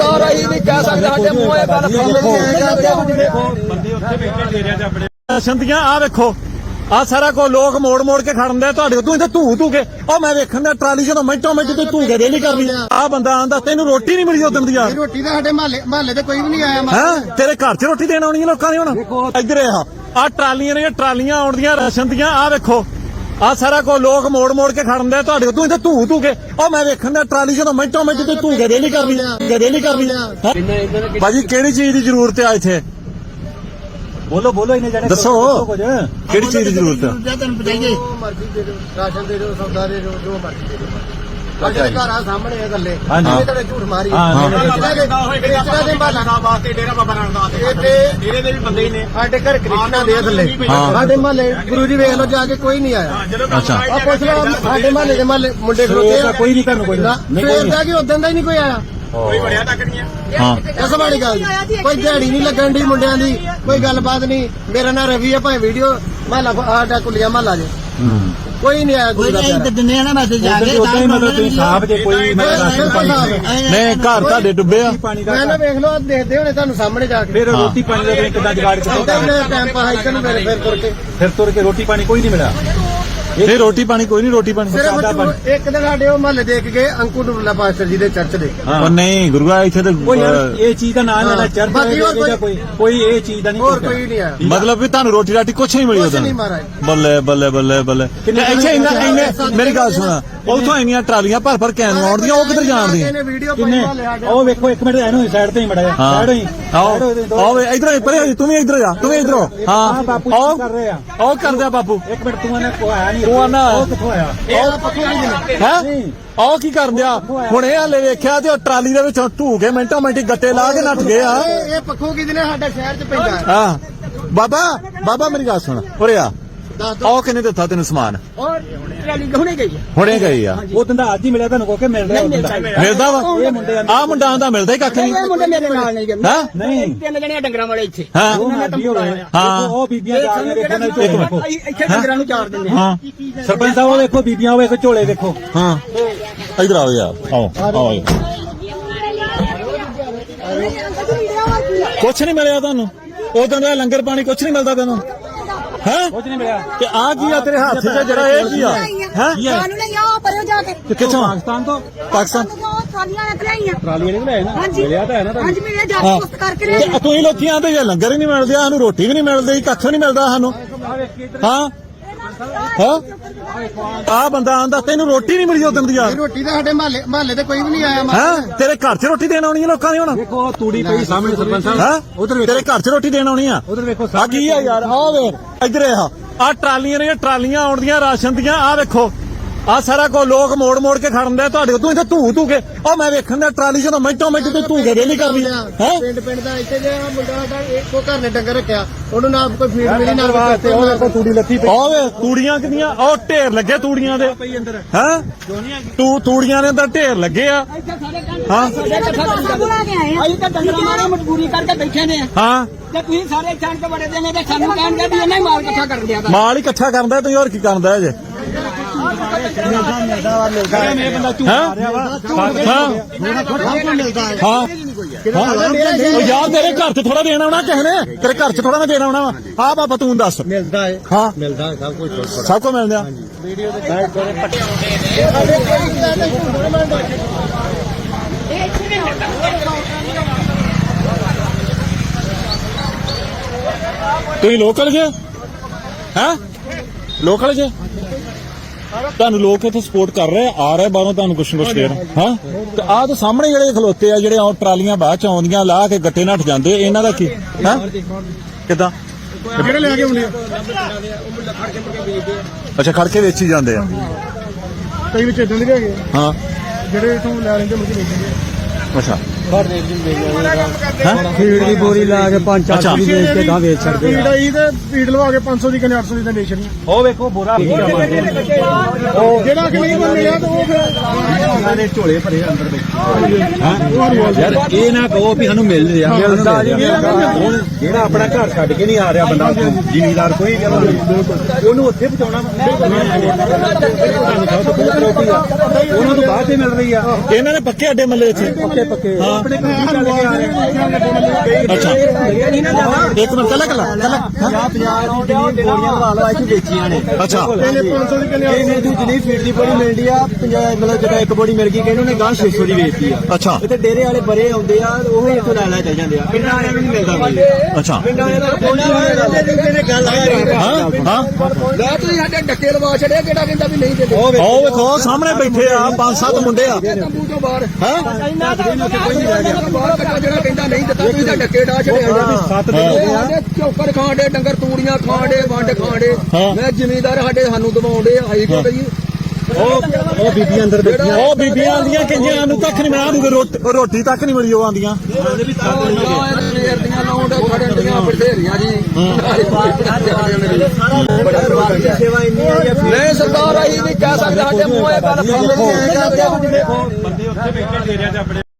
ਸਰਕਾਰ ਆਈ ਨਹੀਂ ਕਹਿ ਸਕਦੇ ਸਾਡੇ ਮੂੰਹ ਇਹ ਗੱਲ ਬੰਦੇ ਉੱਥੇ ਬੈਠੇ ਡੇਰਿਆਂ 'ਚ ਆਪਣੇ। ਸੰਦੀਆਂ ਆ ਵੇਖੋ। ਆ ਸਾਰਾ ਕੋ ਲੋਕ ਮੋੜ ਮੋੜ ਕੇ ਖੜਨ ਦੇ ਤੁਹਾਡੇ। ਤੂੰ ਇੱਥੇ ਧੂ ਧੂ ਕੇ ਉਹ ਮੈਂ ਵੇਖਣ ਦਾ ਟਰਾਲੀ ਜਦੋਂ ਮਿੰਟੋ ਮਿੰਟ ਤੇ ਧੂ ਕੇ ਵੇਲੀ ਕਰਨੀ। ਆ ਬੰਦਾ ਆਂਦਾ ਤੈਨੂੰ ਰੋਟੀ ਨਹੀਂ ਮਿਲੀ ਉਦੋਂ ਦੀ ਯਾਰ। ਰੋਟੀ ਤਾਂ ਸਾਡੇ ਮਹੱਲੇ ਮਹੱਲੇ ਤੇ ਕੋਈ ਵੀ ਨਹੀਂ ਆਇਆ ਹੈ? ਤੇਰੇ ਘਰ 'ਚ ਰੋਟੀ ਦੇਣ ਆਉਣੀ ਹੈ ਲੋਕਾਂ ਨੇ ਹੁਣ? ਇੱਧਰ ਆ। ਆ ਟਰਾਲੀਆਂ ਨੇ ਟਰਾਲੀਆਂ ਆਉਣਦੀਆਂ ਰਾਸ਼ਨ ਦੀਆਂ ਆ ਵੇਖੋ। ਆ ਸਾਰਾ ਕੋ ਲੋਕ ਮੋੜ ਮੋੜ ਕੇ ਖੜਨ ਦੇ ਤੁਹਾਡੇ। ਤੂੰ ਇੱਥੇ ਧੂ ਧੂ ਕੇ। ਉਹ ਮੈਂ ਵੇਖਣ ਦਾ ਟਰਾਲੀ ਜਦੋਂ ਮਿੰਟੋ ਮਿੰਟ ਤੇ ਧੂ ਕੇ ਵੇਲੀ ਕਰਨੀ। ਹੈ? ਵੇਲੀ ਕਰਨੀ? ਭਾਜੀ ਕਿਹੜੀ ਚੀਜ਼ ਦੀ ਜ਼ਰੂਰਤ ਹੈ ਇੱਥੇ? ਬੋਲੋ ਬੋਲੋ ਇਹਨੇ ਜਾਣੇ ਦੱਸੋ। ਕੁਝ। ਕਿਹੜੀ ਚੀਜ਼ ਦੀ ਜ਼ਰੂਰਤ ਹੈ ਜਾਂ ਤੈਨੂੰ ਬਤਾਈਏ ਮਰਜ਼ੀ ਦੇ ਦਿਓ ਰਾਸ਼ਨ ਦੇ ਦਿਓ ਸੌਦਾ ਦੇ ਦਿਓ ਜੋ ਮਰਜ਼ੀ ਦੇ ਦਿਓ। ਸਾਡੇ ਘਰ ਆ ਸਾਹਮਣੇ ਇਹ ਗੱਲੇ ਹਾਂਜੀ। ਇਹ ਤੁਹਾਡੇ ਝੂਠ ਮਾਰੀ। ਹਾਂ, ਹਾਂ। ਕ੍ਰਿਸ਼ਨਾ ਦੇ ਕ੍ਰਿਸ਼ਨਾ ਦੇ ਮਹੱਲਾ ਵਾਸਤੇ ਡੇਰਾ ਬਾਬਾ ਨਾਨਕ ਦਾ ਇੱਥੇ ਡੇਰੇ ਦੇ ਵੀ ਬੰਦੇ ਹੀ ਨੇ। ਸਾਡੇ ਘਰ ਕ੍ਰਿਸ਼ਨਾ ਦੇ ਥੱਲੇ। ਹਾਂ। ਸਾਡੇ ਮਹੱਲੇ ਗੁਰੂ ਜੀ ਵੇਖ ਲਓ ਜਾ ਕੇ ਕੋਈ ਨਹੀਂ ਆਇਆ। ਜਦੋਂ ਅੱਛਾ। ਆ ਪੁੱਛ ਲਓ ਸਾਡੇ ਮਹੱਲੇ ਦੇ ਮਹੱਲੇ ਮੁੰਡੇ ਖਲੋਤੇ ਆ। ਕੋਈ ਨਹੀਂ ਤੁਹਾਨੂੰ ਕੋਈ ਨਾ, ਨਹੀਂ। ਸਵੇਰ ਦਾ ਕਿ ਉਦੋਂ ਦਾ ਹੀ ਨਹੀਂ ਕੋਈ ਆਇਆ? ਕੋਈ ਵੜਿਆ ਤੱਕ ਨਹੀਂ ਆ। ਹਾਂ। ਇਸ ਵਾਲੀ ਗੱਲ। ਕੋਈ ਦਿਹਾੜੀ ਨਹੀਂ ਲੱਗਣ ਦੀ ਮੁੰਡਿਆਂ ਦੀ ਕੋਈ ਗੱਲਬਾਤ ਨਹੀਂ। ਮੇਰਾ ਨਾਂ ਰਵੀ ਹੈ ਭਾਵੇਂ ਵੀਡੀਓ ਮਹੱਲਾ ਸਾਡਾ ਕੁਲੀਆ ਮਹੱਲਾ ਜੇ। ਕੋਈ ਨਹੀਂ ਆਇਆ ਗੁਰੂ ਦਾ ਪਿਆਰਾ। ਦਿੰਦੇ ਆ ਨਾ ਮੈਸੇਜ ਆ ਕੇ ਉਦਾਂ ਹੀ ਮਤਲਬ ਤੁਸੀਂ ਸਾਹਬ ਜੇ ਕੋਈ ਮੈਂ ਰਾਸ਼ਨ ਪਾਣੀ ਨਹੀਂ ਘਰ ਤੁਹਾਡੇ ਡੁੱਬੇ ਆ। ਪਾਣੀ ਮੈਂ ਨਾ ਵੇਖ ਲਓ ਦੇਖਦੇ ਹੋਣੇ ਤੁਹਾਨੂੰ ਸਾਹਮਣੇ ਜਾ ਕੇ। ਫਿਰ ਰੋਟੀ ਪਾਣੀ ਦਾ ਤੁਸੀਂ ਕਿੱਦਾਂ ਜਗਾੜ ਕੇ ਏਦਾਂ ਹੀ ਮੈਂ ਟਾਈਮ ਪਾ ਹਾਈਕਨ ਨੂੰ ਮੇਰੇ ਫਿਰ ਤੁਰ ਕੇ। ਫਿਰ ਤੁਰ ਕੇ ਰੋਟੀ ਪਾਣੀ ਕੋਈ ਨਹੀਂ ਮਿਲਿਆ। ਇਹ ਰੋਟੀ ਪਾਣੀ ਕੋਈ ਨਹੀਂ ਰੋਟੀ ਪਾਣੀ ਸਿਰਫ ਇੱਕ ਦਿਨ ਸਾਡੇ ਉਹ ਮਹੱਲੇ ਦੇਖ ਗਏ ਅੰਕੂ ਡੁੱਲਾ ਪਾਸਟਰ ਜੀ ਦੇ ਚਰਚ ਦੇ ਉਹ ਨਹੀਂ ਗੁਰੂਆ ਇੱਥੇ ਤੇ ਉਹ ਯਾਰ ਇਹ ਚੀਜ਼ ਦਾ ਨਾਮ ਲੈਣਾ ਚਰਚ ਬਾਕੀ ਹੋਰ ਕੋਈ ਕੋਈ ਇਹ ਚੀਜ਼ ਦਾ ਨਹੀਂ ਹੋਰ ਕੋਈ ਨਹੀਂ ਆਇਆ ਮਤਲਬ ਵੀ ਤੁਹਾਨੂੰ ਰੋਟੀ ਰਾਟੀ ਕੁਛ ਨਹੀਂ ਮਿਲੀ ਕੁਛ ਨਹੀਂ ਮਹਾਰਾਜ। ਬੱਲੇ ਬੱਲੇ ਬੱਲੇ ਬੱਲੇ। ਕਿੰਨੇ ਇੱਥੇ ਇੰਨਾ ਇੰਨੇ ਮੇਰੀ ਗੱਲ ਸੁਣ। ਉਥੋਂ ਇੰਨੀਆਂ ਟਰਾਲੀਆਂ ਭਰ ਭਰ ਕੈਨ ਆਉਂਦੀਆਂ ਉਹ ਕਿੱਧਰ ਇਹਨੇ ਵੀਡੀਓ ਪਾਈ ਕਿੰਨੇ ਉਹ ਵੇਖੋ ਇੱਕ ਮਿੰਟ ਐਨੋ ਸਾਈਡ ਤੇ ਹੀ ਮੜਾ ਹਾਂ। ਸਾਈਡ ਹੋਈ ਆਓ। ਆਓ ਵੇ ਇਧਰ ਪਰੇ ਤੂੰ ਵੀ ਇਧਰ ਜਾ ਤੂੰ ਵੀ ਇਧਰ। ਹਾਂ, ਹਾਂ। ਬਾਪੂ ਕਰ ਰਹੇ ਆ? ਆਓ ਕਰਦੇ ਆ ਬਾਪੂ। ਇੱਕ ਮਿੰਟ ਤੂੰ ਨੇ ਕੋ ਆਇਆ ਨਹੀਂ। ਤੂੰ ਆਉਣਾ। ਉਹ ਕਿੱਥੋਂ ਆਇਆ? ਇਹ ਪੱਖੇ ਨਹੀਂ ਹੈ। ਆਓ ਕੀ ਕਰਨ ਦਿਆ? ਹੁਣ ਇਹ ਹਾਲੇ ਵੇਖਿਆ ਤੇ ਉਹ ਟਰਾਲੀ ਦੇ ਵਿੱਚੋਂ ਢੂ ਕੇ ਮਿੰਟੋ ਮਿੰਟੀ ਗੱਟੇ ਲਾ ਕੇ ਨੱਠ ਗਏ ਆ। ਇਹ ਪੱਖੋਂ ਕਿਹਦੇ ਨੇ? ਸਾਡਾ ਸ਼ਹਿਰ ਚ ਪੈਂਦਾ ਹੈ। ਹਾਂ। ਬਾਬਾ ਬਾਬਾ ਮੇਰੀ ਗੱਲ ਸੁਣ ਉਰੇ ਆ। ਦੋ। ਆਓ ਕਿੰਨੇ ਦਿੱਤਾ ਤੈਨੂੰ ਸਮਾਨ? ਔਰ ਟਰਾਲੀ ਹੁਣੇ ਗਈ ਹੈ। ਹੁਣੇ ਗਈ ਆ? ਉਹ ਦਿਨ ਦਾ ਅੱਜ ਹੀ ਮਿਲਿਆ ਤੁਹਾਨੂੰ ਕੋ ਕੇ ਮਿਲ ਰਿਹਾ ਦਾ ਮਿਲਦਾ ਵਾ? ਇਹ ਮੁੰਡੇ ਆ ਆ ਮੁੰਡਾ ਆਂਦਾ ਮਿਲਦਾ ਹੀ ਕੱਖ ਨਹੀਂ ਇਹ ਮੁੰਡੇ ਮੇਰੇ ਨਾਲ ਨਹੀਂ ਗਏ ਹਾਂ? ਨਹੀਂ। ਤਿੰਨ ਜਣੇ ਡੰਗਰਾਂ ਵਾਲੇ ਇੱਥੇ। ਹਾਂ। ਉਹ ਬੀਬੀਆਂ ਜਾ ਕੇ ਨਾ ਇੱਥੇ ਡੰਗਰਾਂ ਨੂੰ ਚਾਰ ਦਿੰਦੇ ਹਾਂ। ਸਰਪੰਚ ਸਾਹਿਬ ਉਹ ਵੇਖੋ ਬੀਬੀਆਂ ਉਹ ਵੇਖੋ ਝੋਲੇ ਵੇਖੋ ਹਾਂ। ਇਧਰ ਆਓ ਯਾਰ ਆਓ ਆਓ ਕੁਛ ਨਹੀਂ ਮਿਲਿਆ ਤੁਹਾਨੂੰ। ਉਦੋਂ ਦਾ ਲੰਗਰ ਪਾਣੀ ਕੁਛ ਨਹੀਂ ਮਿਲਦਾ ਤੈਨੂੰ। ਹੈ? ਕੁਝ ਨਹੀਂ ਮਿਲਿਆ। ਤੇ ਆ ਕੀ ਆ ਤੇਰੇ ਹੱਥ 'ਚ? ਜਿਹੜਾ ਇਹ ਕੀ ਆ? ਹੈ? ਸਾਨੂੰ ਨਹੀਂ ਆ ਪਰਿਓ ਜਾ ਕੇ। ਤੇ ਕਿੱਥੋਂ? ਪਾਕਿਸਤਾਨ ਤੋਂ। ਪਾਕਿਸਤਾਨ? ਸਾਲੀਆਂ ਨੇ ਨਹੀਂ ਮਿਲਿਆ ਨਾ? ਮਿਲਿਆ ਤਾਂ ਹੈ ਨਾ ਤੁਹਾਨੂੰ? ਹਾਂਜੀ ਮੇਰੇ ਜਾ। ਪੋਸਟ ਕਰਕੇ ਲੈ ਤੇ ਤੁਸੀਂ ਲੋਕੀ ਆਂਦੇ ਜੇ ਲੰਗਰ ਹੀ ਨਹੀਂ ਮਿਲਦੇ ਸਾਨੂੰ ਰੋਟੀ ਵੀ ਨਹੀਂ ਮਿਲਦੀ ਕੱਖ ਨਹੀਂ ਮਿਲਦਾ ਸਾਨੂੰ। ਹਾਂ? ਹਾਂ? ਆ ਬੰਦਾ ਆਂਦਾ ਤੈਨੂੰ ਰੋਟੀ ਨਹੀਂ ਮਿਲੀ ਉਦੋਂ ਦੀ ਯਾਰ। ਰੋਟੀ ਤਾਂ ਸਾਡੇ ਮਹੱਲੇ ਮਹੱਲੇ ਤੇ ਕੋਈ ਵੀ ਨਹੀਂ ਆਇਆ ਹੈ? ਤੇਰੇ ਘਰ 'ਚ ਰੋਟੀ ਦੇਣ ਆਉਣੀ ਹੈ ਲੋਕਾਂ ਨੇ ਹੁਣ? ਵੇਖੋ ਉਹ ਤੂੜੀ ਪਈ ਸਾਹਮਣੇ ਸਰਪੰਚ ਸਾਹਿਬ। ਹੈ? ਉਧਰ ਤੇਰੇ ਘਰ 'ਚ ਰੋਟੀ ਦੇਣ ਆਉਣੀ ਆ? ਉਧਰ ਵੇਖੋ ਆ ਕੀ ਆ ਯਾਰ? ਆ ਵੇ ਇੱਧਰ ਆ। ਆ ਟਰਾਲੀਆਂ ਨੇ ਟਰਾਲੀਆਂ ਆਉਣਦੀਆਂ ਰਾਸ਼ਨ ਦੀਆਂ ਆ ਵੇਖੋ। ਆ ਸਾਰਾ ਕੋ ਲੋਕ ਮੋੜ ਮੋੜ ਕੇ ਖੜਨ ਦੇ ਤੁਹਾਡੇ ਕੋਲ। ਤੂੰ ਇੱਥੇ ਧੂ ਧੂ ਕੇ ਉਹ ਮੈਂ ਵੇਖਣ ਦਾ ਟਰਾਲੀ ਜਦੋਂ ਮਿੰਟੋ ਮਿੰਟ ਤੇ ਧੂ ਕੇ ਵੇਲੀ ਕਰਨੀ। ਹੈ? ਪਿੰਡ ਪਿੰਡ ਦਾ ਇੱਥੇ ਜਿਹੜਾ ਮੁੰਡਾ ਸਾਡਾ ਇੱਕੋ ਘਰ ਨੇ ਡੰਗਰ ਰੱਖਿਆ। ਉਹਨੂੰ ਨਾ ਕੋਈ ਫੀਡ ਮਿਲੀ ਨਾ ਵਾਸਤੇ ਉਹ ਵੇਖੋ ਤੂੜੀ ਲੱਤੀ ਪਈ ਵੇ ਤੂੜੀਆਂ ਕਿੰਨੀਆਂ? ਉਹ ਢੇਰ ਲੱਗੇ ਤੂੜੀਆਂ ਦੇ। ਪਈ ਅੰਦਰ। ਹੈ? ਤੂੰ ਤੂੜੀਆਂ ਦੇ ਅੰਦਰ ਢੇਰ ਲੱਗੇ ਆ। ਹਾਂ? ਬੁਲਾ ਕੇ ਆਏ ਆ। ਅਸੀਂ ਤਾਂ ਡੰਗਰਾਂ ਮਾਰੇ ਮਜਬੂਰੀ ਕਰਕੇ ਬੈਠੇ ਨੇ। ਹਾਂ? ਤੇ ਤੁਸੀਂ ਸਾਰੇ ਛਾਣ ਕੇ ਬੜੇ ਦੇ ਨੇ ਤੇ ਸਾਨੂੰ ਕਹਿਣਗੇ ਵੀ ਇਹਨਾਂ ਹੀ ਮਾਲ ਇਕੱਠਾ ਕਰ ਦਿਆ ਮਾਲ ਹੀ ਇਕੱਠਾ ਕਰਦਾ ਤੂੰ ਹੋਰ ਕੀ ਕਰਦਾ ਜੇ? ਹੈਂ? ਮਾਰਿਆ ਵਾ ਹਾਂ ਹਾਂ ਉਹ ਯਾਰ ਤੇਰੇ ਘਰ 'ਚ ਥੋੜਾ ਦੇਣਾ ਆਉਣਾ ਕਿਸੇ ਨੇ? ਤੇਰੇ ਘਰ 'ਚ ਥੋੜਾ ਨਾ ਦੇਣਾ ਆਉਣਾ ਵਾ। ਆ ਬਾਬਾ ਤੂੰ ਦੱਸ। ਮਿਲਦਾ ਹੈ ਹਾਂ। ਮਿਲਦਾ ਹੈ ਸਭ ਕੁਝ ਸਭ ਕੋ ਮਿਲਦਾ। ਤੁਸੀਂ ਲੋਕਲ ਜੇ? ਹੈ? ਲੋਕਲ ਜੇ? ਤੁਹਾਨੂੰ ਲੋਕ ਇੱਥੇ ਸਪੋਰਟ ਕਰ ਰਹੇ ਆ ਆ ਰਹੇ ਬਾਹਰੋਂ ਤੁਹਾਨੂੰ ਕੁਛ ਨਾ ਕੁਛ ਦੇ ਰਹੇ। ਹਾਂ? ਤੇ ਆਹ ਤਾਂ ਸਾਹਮਣੇ ਜਿਹੜੇ ਖਲੋਤੇ ਆ ਜਿਹੜੇ ਉਹ ਟਰਾਲੀਆਂ ਬਾਅਦ ਚ ਆਉਂਦੀਆਂ ਲਾ ਕੇ ਗੱਟੇ ਨੱਠ ਜਾਂਦੇ ਇਹਨਾਂ ਦਾ ਕੀ? ਹੈ? ਕਿਦਾਂ? ਜਿਹੜੇ ਲੈ ਕੇ ਆਉਂਦੇ ਅੱਛਾ ਖੜ ਕੇ ਵੇਚੀ ਜਾਂਦੇ ਆ। ਕਈ ਵਿੱਚ ਇਦਾਂ ਦੇ ਹੈਗੇ ਆ, ਹਾਂ। ਜਿਹੜੇ ਇਥੋਂ ਲੈ ਲੈਂਦੇ ਮੁੜ ਕੇ ਵੇਚਦੇ ਅੱਛਾ। ਫੀਡ ਦੀ ਬੋਰੀ ਲਾ ਕੇ ਪੰਜ ਅੱਛਾ। ਦੀ ਵੇਚ ਕੇ ਗਾਂ ਵੇਚ ਛੱਡਦੇ ਫੀਡ ਆਈ ਤੇ ਫੀਡ ਲਵਾ ਕੇ 500 ਦੀ ਕਨੇ 800 ਦੀ ਕੰਡੀਸ਼ਨ ਉਹ ਵੇਖੋ ਬੋਰਾ ਜਿਹੜਾ ਕਿ ਨਹੀਂ ਮਿਲਿਆ ਤਾਂ ਉਹ ਫਿਰ ਉਹਨਾਂ ਦੇ ਝੋਲੇ ਭਰੇ ਅੰਦਰ ਯਾਰ ਇਹ ਨਾ ਕਹੋ ਵੀ ਸਾਨੂੰ ਮਿਲ ਰਿਹਾ ਮਿਲਦਾ ਹੁਣ ਜਿਹੜਾ ਆਪਣਾ ਘਰ ਛੱਡ ਕੇ ਨਹੀਂ ਆ ਰਿਹਾ ਬੰਦਾ ਜ਼ਿਮੀਦਾਰ ਕੋਈ ਵੀ ਆ, ਉਹਨੂੰ ਉੱਥੇ ਪਹੁੰਚਾਉਣਾ ਉਹਨਾਂ ਤੋਂ ਬਾਅਦ ਹੀ ਮਿਲ ਰਹੀ ਆ ਇਹਨਾਂ ਨੇ ਪੱਕੇ ਅੱਡੇ ਮੱਲੇ ਇੱਥੇ ਪੱਕੇ ਪੱਕੇ ਆਪਣੇ ਘਰ ਛੱਡ ਕੇ ਆ ਰਹੇ ਅੱਛਾ। ਇੱਕ ਮਿੰਟ ਕੱਲਾ ਕੱਲਾ ਕੱਲਾ 50 50 ਦੀ ਜ਼ਮੀਨ ਬੋਰੀਆਂ ਲਾ ਲਾ ਇੱਥੇ ਵੇਚੀਆਂ ਨੇ। ਅੱਛਾ। ਇਹਨੇ ਦੀ ਜਨੀ ਫੀਟ ਦੀ ਬੋਰੀ ਮਿਲਦੀ ਆ 50 ਮਤਲਬ ਜਿਹੜਾ ਇੱਕ ਬੋਰੀ ਮਿਲ ਗਈ ਕਿ ਇਹਨੂੰ ਨੇ ਗਾਂ 600 ਦੀ ਵੇਚਤੀ ਆ। ਅੱਛਾ। ਇੱਥੇ ਡੇਰੇ ਵਾਲੇ ਬਰੇ ਆਉਂਦੇ ਆ ਉਹ ਹੀ ਇੱਥੋਂ ਲੈ ਲੈ ਚੱਲ ਜਾਂਦੇ ਆ। ਪਿੰਡਾਂ ਵਾਲਿਆਂ ਨੂੰ ਨਹੀਂ ਮਿਲਦਾ ਕੋਈ। ਅੱਛਾ। ਪਿੰਡਾਂ ਵਾਲਿਆਂ ਦਾ ਕੋਈ ਨਹੀਂ ਗੱਲ ਹਾਂ ਹਾਂ। ਲੈ ਤੁਸੀਂ ਸਾਡੇ ਡੱਕੇ ਲਵਾ ਛੜਿਆ ਕਿਹੜਾ ਕਹਿੰਦਾ ਵੀ ਨਹੀਂ ਦਿੰਦੇ। ਉਹ ਵੇਖੋ। ਸਾਹਮਣੇ ਬੈਠੇ ਆ ਪੰਜ ਸੱਤ ਮੁੰਡੇ ਆ। ਤੰਬੂ ਤੋਂ ਬਾਹਰ। ਹੈ? ਬਾਹਰ ਕੱਟਾ ਜਿਹੜਾ ਕਹਿੰਦਾ ਨਹੀਂ ਦਿੱਤਾ ਤੁਸੀਂ ਤਾਂ ਡੱਕੇ ਡਾ ਛੜਿਆ ਸੱਤ ਸਾਡੇ ਚੌਕਰ ਖਾਂਡੇ ਡੰਗਰ ਤੂੜੀਆਂ ਖਾਂਡੇ ਵੰਡ ਖਾਂਡੇ ਹਾਂ। ਮੈਂ ਜ਼ਿਮੀਂਦਾਰ ਸਾਡੇ ਸਾਨੂੰ ਦਬਾਉਂਦੇ ਆਈ ਕੋ ਕਈ ਉਹ ਉਹ ਬੀਬੀ ਅੰਦਰ ਬੈਠੀ ਉਹ ਬੀਬੀਆਂ ਆਂਦੀਆਂ ਕਿ ਨੂੰ ਕੱਖ ਨਹੀਂ ਮਿਲਿਆ ਨੂੰ ਰੋਟੀ ਰੋਟੀ ਤੱਕ ਨਹੀਂ ਮਿਲੀ ਉਹ ਆਂਦੀਆਂ ਸਵੇਰ ਦੀਆਂ ਲਾਉਂਡ ਖੜਨ ਦੀਆਂ ਬਥੇਰੀਆਂ ਜੀ ਸੇਵਾ ਇੰਨੀ ਆ ਜਾਂ ਨਹੀਂ ਸਰਦਾਰ ਆਈ ਨਹੀਂ ਕਹਿ ਸਕਦਾ ਸਾਡੇ ਮੂੰਹ ਇਹ ਗੱਲ ਬੰਦੇ ਉੱਥੇ ਬੈਠੇ ਡੇਰਿਆਂ 'ਚ ਆਪਣੇ